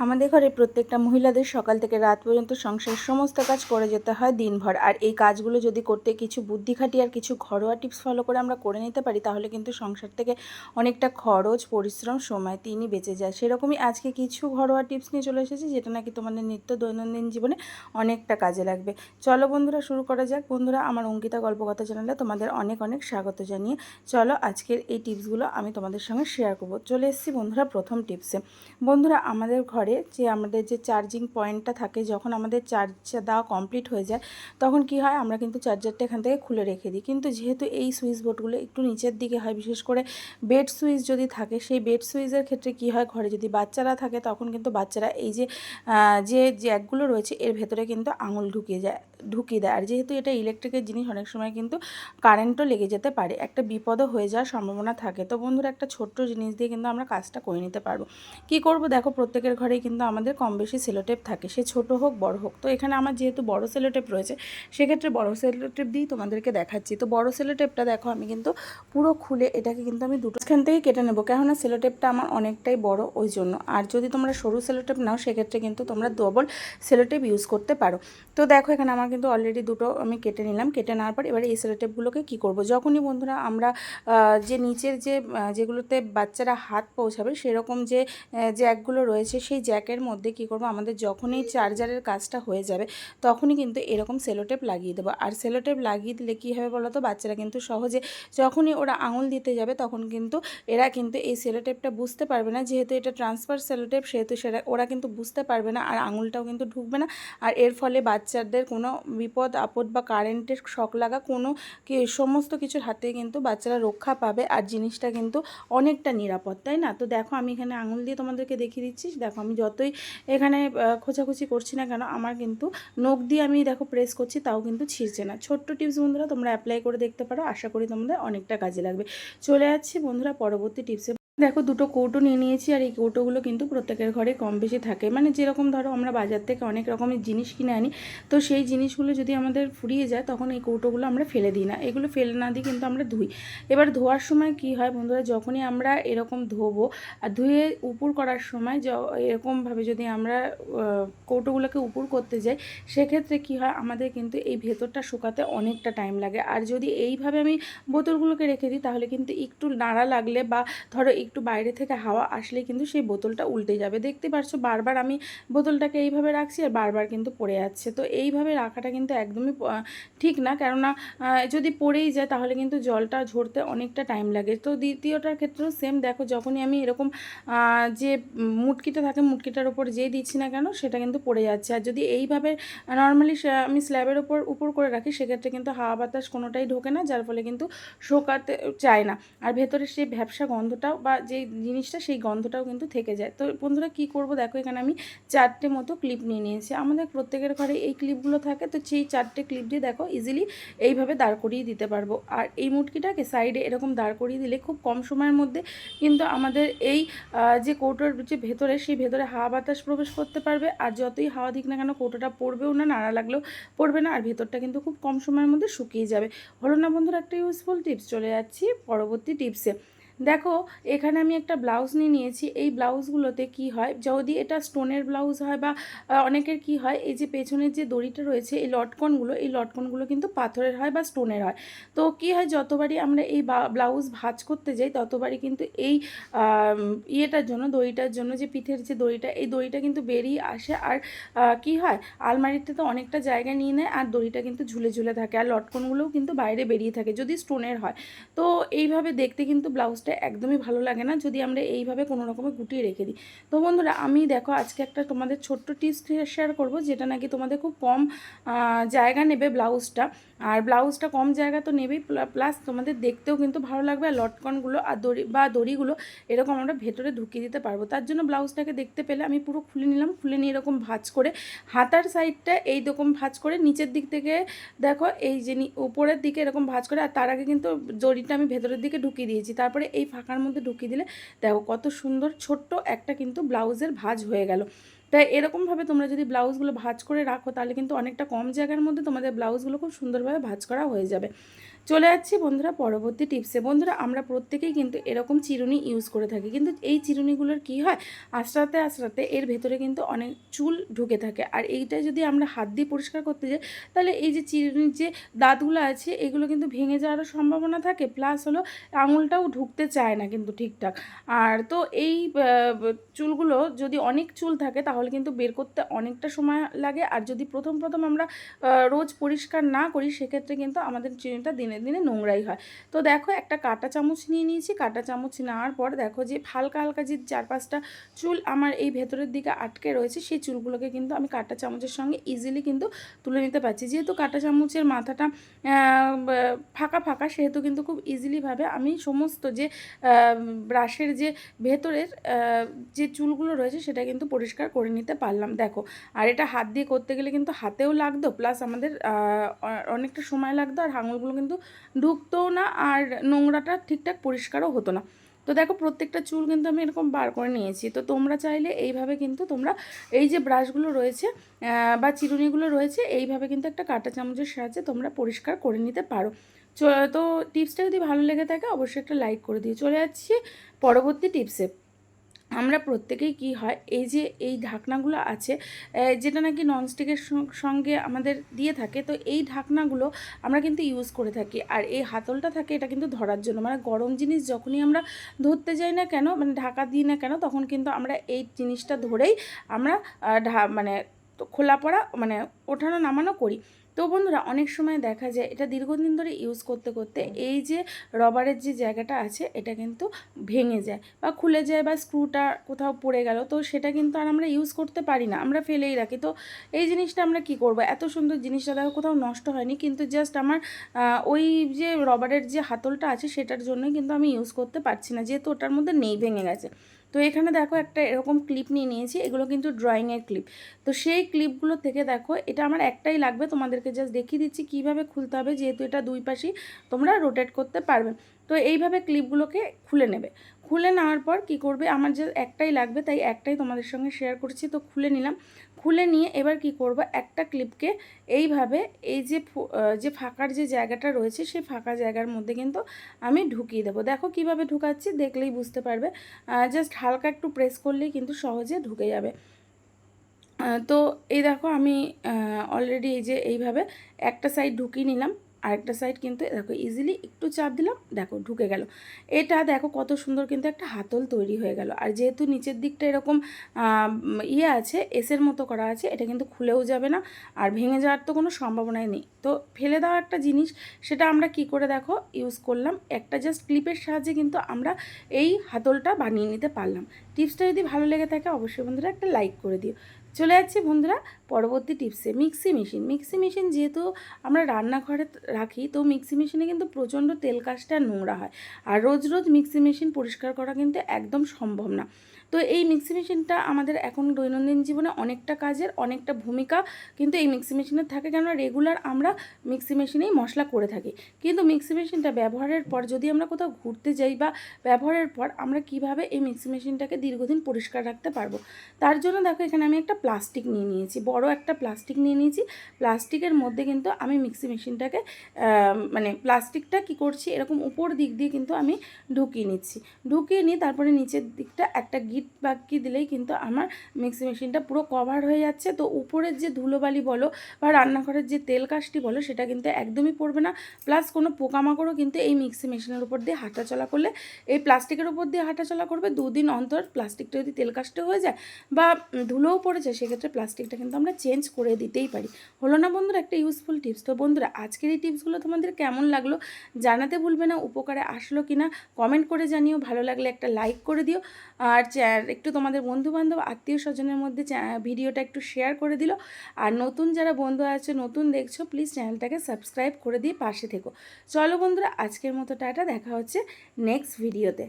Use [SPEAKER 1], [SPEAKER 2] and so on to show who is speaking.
[SPEAKER 1] আমাদের ঘরে প্রত্যেকটা মহিলাদের সকাল থেকে রাত পর্যন্ত সংসারের সমস্ত কাজ করে যেতে হয় দিনভর। আর এই কাজগুলো যদি করতে কিছু বুদ্ধি খাটিয়ে আর কিছু ঘরোয়া টিপস ফলো করে আমরা করে নিতে পারি, তাহলে কিন্তু সংসার থেকে অনেকটা খরচ, পরিশ্রম, সময় তিনি বেঁচে যায়। সেরকমই আজকে কিছু ঘরোয়া টিপস নিয়ে চলে এসেছি, যেটা নাকি তোমাদের নিত্য দৈনন্দিন জীবনে অনেকটা কাজে লাগবে। চলো বন্ধুরা, শুরু করা যাক। বন্ধুরা, আমার অঙ্কিতা গল্পকথা চ্যানেলে তোমাদের অনেক অনেক স্বাগত জানিয়ে চলো আজকের এই টিপসগুলো আমি তোমাদের সঙ্গে শেয়ার করব। চলে এসেছি বন্ধুরা প্রথম টিপসে। বন্ধুরা, আমাদের ঘরে যে আমাদের যে চার্জিং পয়েন্টটা থাকে, যখন আমাদের চার্জ দেওয়া কমপ্লিট হয়ে যায়, তখন কি হয়? আমরা কিন্তু চার্জারটা এখান থেকে খুলে রেখে দিই। কিন্তু যেহেতু এই সুইচ বোর্ডগুলো একটু নিচের দিকে হয়, বিশেষ করে বেড সুইচ যদি থাকে, সেই বেড সুইচের ক্ষেত্রে কি হয়? ঘরে যদি বাচ্চারা থাকে, তখন কিন্তু বাচ্চারা এই যে যে জ্যাকগুলো রয়েছে, এর ভেতরে কিন্তু আঙুল ঢুকিয়ে যায়। ঢুকিয়ে দেয়। আর যেহেতু এটা ইলেকট্রিকের জিনিস, অনেক সময় কিন্তু কারেন্টও লেগে যেতে পারে। একটা বিপদও হয়ে যাওয়ার সম্ভাবনা থাকে। তো বন্ধুরা, একটা ছোট্ট জিনিস দিয়ে কিন্তু আমরা কাজটা করে নিতে পারব। কি করব? দেখো, প্রত্যেকের ঘরেই কিন্তু আমাদের কম বেশি সেলোটেপ থাকে। সে ছোট হোক, বড় হোক। তো এখানে আমার যেহেতু বড় সেলোটেপ রয়েছে, সেক্ষেত্রে বড় সেলোটেপ দিয়েই তোমাদেরকে দেখাচ্ছি। তো বড় সেলোটেপটা দেখো, আমি কিন্তু পুরো খুলে এটাকে কিন্তু আমি দুটো এখান থেকে কেটে নেব। কেননা সেলোটেপটা আমার অনেকটাই বড় ওই জন্য। আর যদি তোমরা সরু সেলোটেপ নাও, সেক্ষেত্রে কিন্তু তোমরা ডবল সেলোটেপ ইউজ করতে পারো। তো দেখো, এখানে আমার কিন্তু অলরেডি দুটো আমি কেটে নিলাম। কেটে নেওয়ার পর এবারে এই সেলোটেপগুলোকে কী করব? যখনই বন্ধুরা আমরা যে নিচের যে যেগুলোতে বাচ্চারা হাত পৌঁছাবে সেরকম যে জ্যাকগুলো রয়েছে সেই জ্যাকের মধ্যে কী করব? আমাদের যখনই চার্জারের কাজটা হয়ে যাবে তখনই কিন্তু এরকম সেলোটেপ লাগিয়ে দেবো। আর সেলোটেপ লাগিয়ে দিলে কী হবে বলো তো বাচ্চারা কিন্তু সহজে যখনই ওরা আঙুল দিতে যাবে তখন কিন্তু এরা কিন্তু এই সেলোটেপটা বুঝতে পারবে না। যেহেতু এটা ট্রান্সফার সেলোটেপ সেহেতু সেটা ওরা কিন্তু বুঝতে পারবে না আর আঙুলটাও কিন্তু ঢুকবে না। আর এর ফলে বাচ্চাদের কোনো বিপদ, আপদ বা কারেন্টের শক লাগা কোনো সমস্ত কিছুর হাতে কিন্তু বাচ্চারা রক্ষা পাবে আর জিনিসটা কিন্তু অনেকটা নিরাপদ, তাই না? তো দেখো আমি এখানে আঙুল দিয়ে তোমাদেরকে দেখিয়ে দিচ্ছি। দেখো আমি যতই এখানে খোঁচাখুচি করছি না কেন, আমার কিন্তু নখ দিয়ে আমি দেখো প্রেস করছি, তাও কিন্তু ছিঁড়ছে না। ছোট্ট টিপস বন্ধুরা, তোমরা অ্যাপ্লাই করে দেখতে পারো। আশা করি তোমাদের অনেকটা কাজে লাগবে। চলে যাচ্ছি বন্ধুরা, পরবর্তী টিপসে দেখো দুটো কৌটো নিয়ে নিয়েছি আর এই কৌটোগুলো কিন্তু প্রত্যেকের ঘরে কম বেশি থাকে। মানে যেরকম ধরো আমরা বাজার থেকে অনেক রকমের জিনিস কিনে আনি, তো সেই জিনিসগুলো যদি আমাদের ফুরিয়ে যায় তখন এই কৌটোগুলো আমরা ফেলে দিই না। এগুলো ফেলে না দিই কিন্তু আমরা ধুই। এবার ধোয়ার সময় কি হয় বন্ধুরা, যখনই আমরা এরকম ধোবো আর ধুয়ে উপর করার সময় এরকমভাবে যদি আমরা কৌটোগুলোকে উপর করতে যাই, সেক্ষেত্রে কি হয় আমাদের কিন্তু এই ভেতরটা শুকাতে অনেকটা টাইম লাগে। আর যদি এইভাবে আমি বোতলগুলোকে রেখে দিই তাহলে কিন্তু একটু নাড়া লাগলে বা ধরো একটু বাইরে থেকে হাওয়া আসলে কিন্তু সেই বোতলটা উল্টে যাবে। দেখতে পারছ, বারবার আমি বোতলটাকে এইভাবে রাখছি আর বারবার কিন্তু পড়ে যাচ্ছে। তো এইভাবে রাখাটা কিন্তু একদমই ঠিক না। কেননা যদি পড়েই যায় তাহলে কিন্তু জলটা ঝরতে অনেকটা টাইম লাগে। তো দ্বিতীয়টার ক্ষেত্রেও সেম দেখো, যখনই আমি এরকম যে মুটকিটা থাকে, মুটকিটার উপর যেই দিচ্ছি না কেন, সেটা কিন্তু পড়ে যাচ্ছে। আর যদি এইভাবে নর্মালি আমি স্ল্যাবের উপর উপর করে রাখি, সেক্ষেত্রে কিন্তু হাওয়া বাতাস কোনোটাই ঢোকে না, যার ফলে কিন্তু শোকাতে চায় না। আর ভেতরে সেই ভ্যাবসা গন্ধটাও বা যেই জিনিসটা সেই গন্ধটাও কিন্তু থেকে যায়। তো বন্ধুরা কি করব? দেখো এখানে আমি চারটে মতো ক্লিপ নিয়ে নিয়েছি। আমাদের প্রত্যেকের ঘরে এই ক্লিপগুলো থাকে, তো সেই চারটে ক্লিপ দিয়ে দেখো ইজিলি এইভাবে দাঁড় করিয়ে দিতে পারব। আর এই মুটকিটাকে সাইডে এরকম দাঁড় করিয়ে দিলে খুব কম সময়ের মধ্যে কিন্তু আমাদের এই যে কৌটোর যে ভেতরে, সেই ভেতরে হাওয়া বাতাস প্রবেশ করতে পারবে। আর যতই হাওয়া দিক না কেন কৌটোটা পড়বেও না, নাড়া লাগলেও পড়বে না, আর ভেতরটা কিন্তু খুব কম সময়ের মধ্যে শুকিয়ে যাবে। হলো না বন্ধুরা একটা ইউজফুল টিপস চলে যাচ্ছি পরবর্তী টিপসে দেখো, এখানে আমি একটা ব্লাউজ নিয়ে নিয়েছি। এই ব্লাউজগুলোতে কি হয়, যদি এটা স্টোনের ব্লাউজ হয় বা অনেকের কি হয়, এই যে পেছনের যে দড়িটা রয়েছে, এই লটকনগুলো এই লটকনগুলো কিন্তু পাথরের হয় বা স্টোনের হয়। তো কি হয়, যতবারই আমরা এই ব্লাউজ ভাঁজ করতে যাই, ততবারই কিন্তু এই ইয়েটার জন্য, দড়িটার জন্য, যে পিঠের যে দড়িটা, এই দড়িটা কিন্তু বেরিয়ে আসে। আর কি হয়, আলমারিতে তো অনেকটা জায়গা নিয়ে নেয়, আর দড়িটা কিন্তু ঝুলে ঝুলে থাকে, আর লটকনগুলোও কিন্তু বাইরে বেরিয়ে থাকে, যদি স্টোনের হয়। তো এইভাবে দেখতে কিন্তু ব্লাউজটা একদমই ভালো লাগে না যদি আমরা এইভাবে কোনো রকমে গুটিয়ে রেখে দিই। তো বন্ধুরা, আমি দেখো আজকে একটা তোমাদের ছোট্ট টিপস শেয়ার করব যেটা নাকি তোমাদের খুব কম জায়গা নেবে ব্লাউজটা। আর ব্লাউজটা কম জায়গা তো নেবেই প্লাস তোমাদের দেখতেও কিন্তু ভালো লাগবে আর লটকনগুলো আর দড়ি বা দড়িগুলো এরকম আমরা ভেতরে ঢুকিয়ে দিতে পারব। তার জন্য ব্লাউজটাকে দেখতে পেলে আমি পুরো খুলে নিলাম, খুলে নিয়ে এরকম ভাঁজ করে হাতার সাইডটা এই রকম ভাঁজ করে নিচের দিক থেকে দেখো এই যে উপরের দিকে এরকম ভাঁজ করে আর তার আগে কিন্তু দড়িটা আমি ভেতরের দিকে ঢুকিয়ে দিয়েছি। তারপরে এই ফাঁকার মধ্যে ঢুকিয়ে দিলে দেখো কত সুন্দর ছোট্ট একটা কিন্তু ব্লাউজের ভাজ হয়ে গেল। তাই এরকমভাবে তোমরা যদি ব্লাউজগুলো ভাঁজ করে রাখো, তাহলে কিন্তু অনেকটা কম জায়গার মধ্যে তোমাদের ব্লাউজগুলো খুব সুন্দরভাবে ভাঁজ করা হয়ে যাবে। চলে যাচ্ছি বন্ধুরা পরবর্তী টিপসে বন্ধুরা, আমরা প্রত্যেকেই কিন্তু এরকম চিরুনি ইউজ করে থাকি। কিন্তু এই চিরুনিগুলোর কি হয়? আস্তে আস্তে এর ভেতরে কিন্তু অনেক চুল ঢুকে থাকে। আর এইটা যদি আমরা হাত দিয়ে পরিষ্কার করতে যাই, তাহলে এই যে চিরুনির যে দাঁতগুলো আছে, এগুলো কিন্তু ভেঙে যাওয়ারও সম্ভাবনা থাকে। প্লাস হলো আঙুলটাও ঢুকতে চায় না কিন্তু ঠিকঠাক। আর তো এই চুলগুলো যদি অনেক চুল থাকে, তাহলে কিন্তু বের করতে অনেকটা সময় লাগে। আর যদি প্রথম প্রথম আমরা রোজ পরিষ্কার না করি, সেক্ষেত্রে কিন্তু আমাদের চিরুনিটা দিনে দিনে দিনে নোংরাই হয়। তো দেখো, একটা কাটা চামচ নিয়ে নিয়েছি। কাটা চামচ নেওয়ার পর দেখো যে, হালকা হালকা যে চার পাঁচটা চুল আমার এই ভেতরের দিকে আটকে রয়েছে, সেই চুলগুলোকে কিন্তু আমি কাটা চামচের সঙ্গে ইজিলি কিন্তু তুলে নিতে পারছি। যেহেতু কাটা চামচের মাথাটা ফাঁকা ফাঁকা, সেহেতু কিন্তু খুব ইজিলিভাবে আমি সমস্ত যে ব্রাশের যে ভেতরের যে চুলগুলো রয়েছে, সেটা কিন্তু পরিষ্কার করে নিতে পারলাম। দেখো, আর এটা হাত দিয়ে করতে গেলে কিন্তু হাতেও লাগতো প্লাস আমাদের অনেকটা সময় লাগতো, আর হাঙুলগুলো কিন্তু ঢুকতোও না, আর নোংরাটা ঠিকঠাক পরিষ্কারও হতো না। তো দেখো, প্রত্যেকটা চুল কিন্তু আমি এরকম বার করে নিয়েছি। তো তোমরা চাইলে এইভাবে কিন্তু তোমরা এই যে ব্রাশগুলো রয়েছে বা চিরুনিগুলো রয়েছে, এইভাবে কিন্তু একটা কাঁটা চামচের সাহায্যে তোমরা পরিষ্কার করে নিতে পারো। তো টিপসটা যদি ভালো লেগে থাকে, অবশ্যই একটা লাইক করে দিয়ে চলে যাচ্ছি পরবর্তী টিপসে। আমরা প্রত্যেকেই কি হয়, এই যে এই ঢাকনাগুলো আছে যেটা নাকি ননস্টিকের সঙ্গে আমাদের দিয়ে থাকে, তো এই ঢাকনাগুলো আমরা কিন্তু ইউজ করে থাকি। আর এই হাতলটা থাকে, এটা কিন্তু ধরার জন্য। মানে গরম জিনিস যখনই আমরা ধরতে যাই না কেন মানে ঢাকা দিই না কেন, তখন কিন্তু আমরা এই জিনিসটা ধরেই আমরা মানে খোলা পড়া মানে ওঠানো নামানো করি। তো বন্ধুরা অনেক সময় দেখা যায় এটা দীর্ঘদিন ধরে ইউজ করতে করতে এই যে রবারের যে জায়গাটা আছে এটা কিন্তু ভেঙে যায় বা খুলে যায় বা স্ক্রুটা কোথাও পড়ে গেল তো সেটা কিন্তু আর আমরা ইউজ করতে পারি না আমরা ফেলেই রাখি। তো এই জিনিসটা আমরা কি করব? এত সুন্দর জিনিসটা দেখো কোথাও নষ্ট হয়নি কিন্তু জাস্ট আমার ওই যে রবারের যে হাতলটা আছে সেটার জন্যই কিন্তু আমি ইউজ করতে পারছি না যেহেতু ওটার মধ্যে নেই ভেঙে গেছে। তো এখানে দেখো একটা এরকম ক্লিপ নিয়ে নিয়েছি, এগুলো কিন্তু ড্রয়িংয়ের ক্লিপ তো সেই ক্লিপগুলো থেকে দেখো, এটা আমার একটাই লাগবে, তোমাদেরকে জাস্ট দেখিয়ে দিচ্ছি কীভাবে খুলতে হবে, যেহেতু এটা দুই পাশেই তোমরা রোটেট করতে পারবে। তো এইভাবে ক্লিপগুলোকে খুলে নেবে। খুলে নেওয়ার পর কি করবে? আমার যে একটাই লাগবে, তাই একটাই তোমাদের সঙ্গে শেয়ার করছি। তো খুলে নিলাম। খুলে নিয়ে এবার কি করব? একটা ক্লিপকে এইভাবে এই যে যে ফাঁকার যে জায়গাটা রয়েছে, সেই ফাঁকা জায়গার মধ্যে কিন্তু আমি ঢুকিয়ে দেবো। দেখো কীভাবে ঢুকাচ্ছি, দেখলেই বুঝতে পারবে। জাস্ট হালকা একটু প্রেস করলেই কিন্তু সহজে ঢুকে যাবে। তো এই দেখো আমি অলরেডি এই যে এইভাবে একটা সাইড ঢুকিয়ে নিলাম। আরেকটা সাইড কিন্তু দেখো ইজিলি একটু চাপ দিলাম, দেখো ঢুকে গেল। এটা দেখো কত সুন্দর কিন্তু একটা হাতল তৈরি হয়ে গেল। আর যেহেতু নিচের দিকটা এরকম ইয়ে আছে এসের মতো করা আছে, এটা কিন্তু খুলেও যাবে না। আর ভেঙে যাওয়ার তো কোনো সম্ভাবনাই নেই। তো ফেলে দেওয়া একটা জিনিস, সেটা আমরা কি করে দেখো ইউজ করলাম। একটা জাস্ট ক্লিপের সাহায্যে কিন্তু আমরা এই হাতলটা বানিয়ে নিতে পারলাম। টিপসটা যদি ভালো লেগে থাকে, অবশ্যই বন্ধুরা একটা লাইক করে দিও। চলে যাচ্ছি বন্ধুরা পরবর্তী টিপসে। Mixie machine. মিক্সি মেশিন যেহেতু আমরা রান্নাঘরে রাখি, তো মিক্সি মেশিনে কিন্তু প্রচণ্ড তেল কাজটা নোংরা হয়। আর রোজ রোজ মিক্সি মেশিন পরিষ্কার করা কিন্তু একদম সম্ভব না। তো এই মিক্সি মেশিনটা আমাদের এখন দৈনন্দিন জীবনে অনেকটা কাজের, অনেকটা ভূমিকা। কিন্তু এই মিক্সি মেশিনের থাকে কেন রেগুলার আমরা মিক্সি মেশিনেই মশলা করে থাকি। কিন্তু মিক্সি মেশিনটা ব্যবহারের পর, যদি আমরা কোথাও ঘুরতে যাই বা ব্যবহারের পর, আমরা কীভাবে এই মিক্সি মেশিনটাকে দীর্ঘদিন পরিষ্কার রাখতে পারব? তার জন্য দেখো, এখানে আমি একটা প্লাস্টিক নিয়ে নিয়েছি, বড় একটা প্লাস্টিক নিয়ে নিয়েছি। প্লাস্টিকের মধ্যে কিন্তু আমি মিক্সি মেশিনটাকে মানে প্লাস্টিকটা কি করছি? এরকম উপর দিক দিয়ে কিন্তু আমি ঢুকিয়ে নিচ্ছি। ঢুকিয়ে নিয়ে তারপরে নিচের দিকটা একটা গিট বাকি দিলেই কিন্তু আমার মিক্সি মেশিনটা পুরো কভার হয়ে যাচ্ছে। তো উপরের যে ধুলোবালি বলো বা রান্নাঘরের যে তেল কাজটি বলো, সেটা কিন্তু একদমই পড়বে না। প্লাস কোনো পোকামাকড়ও কিন্তু এই মিক্সি মেশিনের উপর দিয়ে হাঁটাচলা করলে, এই প্লাস্টিকের উপর দিয়ে হাঁটাচলা করবে। দুদিন অন্তর প্লাস্টিকটা যদি তেল কাজটা হয়ে যায় বা ধুলোও পড়েছে সেক্ষেত্রে প্লাস্টিকটা কিন্তু আমরা চেঞ্জ করে দিতেই পারি। হলো না বন্ধুরা, একটা ইউজফুল টিপস তো বন্ধুরা, আজকের এই টিপসগুলো তোমাদের কেমন লাগল জানাতে ভুলবে না, উপকারে আসলো কি না কমেন্ট করে জানিও। ভালো লাগলে একটা লাইক করে দিও। আর একটু তোমাদের বন্ধুবান্ধব, আত্মীয় স্বজনের মধ্যে ভিডিওটা একটু শেয়ার করে দিল। আর নতুন যারা বন্ধু আছে, নতুন দেখছ প্লিজ চ্যানেলটাকে সাবস্ক্রাইব করে দিয়ে পাশে থেকো। চলো বন্ধুরা, আজকের মতো টাটা, দেখা হচ্ছে নেক্সট ভিডিওতে